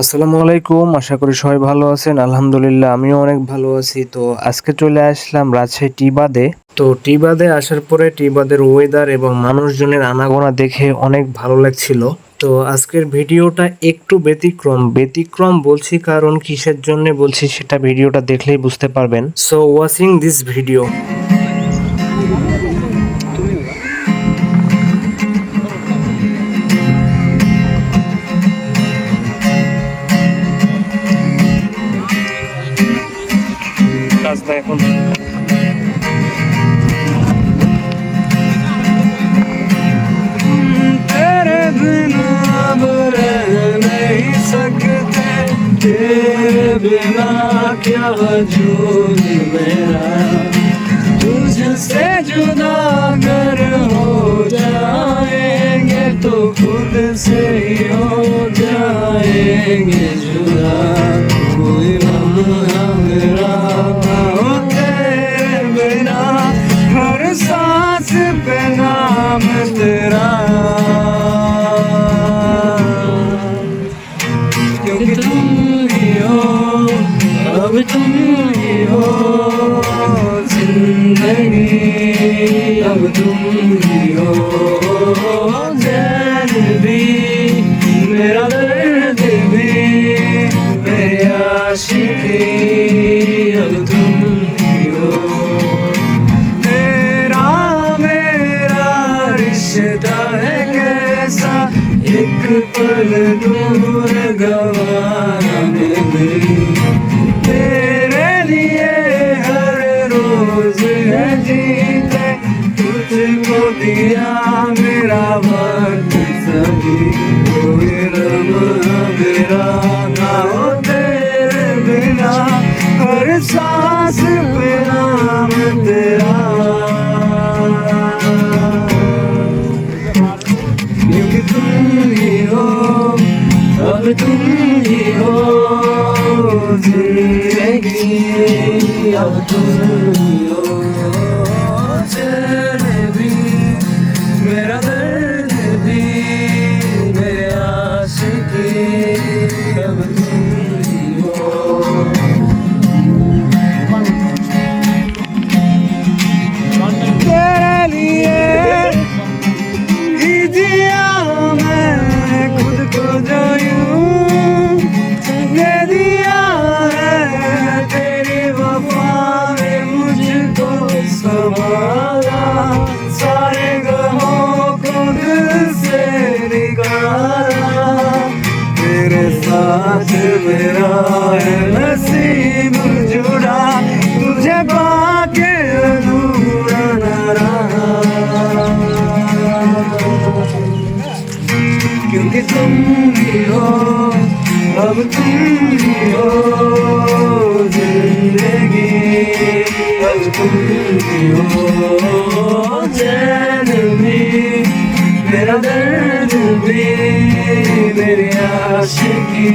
আসসালামু আলাইকুম, আশা করি সবাই ভালো আছেন। আলহামদুলিল্লাহ, আমিও অনেক ভালো আছি। তো আজকে চলে আসলাম রাজশাহী টি টিবাদে। তো টিবাদে আসার পরে টি টিবাদের ওয়েদার এবং মানুষজনের আনাগোনা দেখে অনেক ভালো লাগছিল। তো আজকের ভিডিওটা একটু ব্যতিক্রম। ব্যতিক্রম বলছি কারণ কিসের জন্য বলছি সেটা ভিডিওটা দেখলেই বুঝতে পারবেন। সো ওয়াচিং দিস ভিডিও কাজটা এখন तेरे बिना अब रह नहीं सकते तेरे बिना क्या वजूद मेरा तुझसे जुदा अगर हो जाएंगे तो खुद से ही हो जाएंगे जुदा तेरा क्योंकि तुम ही हो अब तुम ही हो जिंदगी अब तुम ही हो चैन भी मेरा दर्द एक पल दूर गवाना मेरी अब तुम ही हो ज़िंदगी अब तुम नसीब जुड़ा तुझे पाके अधूरा न रहा क्योंकि तुम ही हो अब तुम ही हो जिंदगी अब तुम ही हो चैन भी मेरा दर्द भी मेरी आशिकी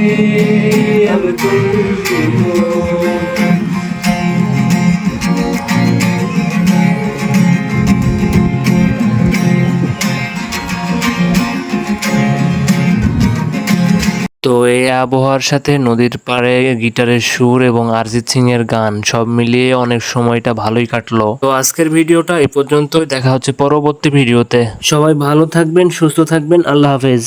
अब तुम ही हो তো এই আবহাওয়ার সাথে নদীর পাড়ে গিটারের সুর এবং অরিজিৎ সিং এর গান সব মিলিয়ে অনেক সময়টা ভালোই কাটলো তো আজকের ভিডিওটা এই পর্যন্তই দেখা হচ্ছে পরবর্তী ভিডিওতে সবাই ভালো থাকবেন সুস্থ থাকবেন আল্লাহ হাফেজ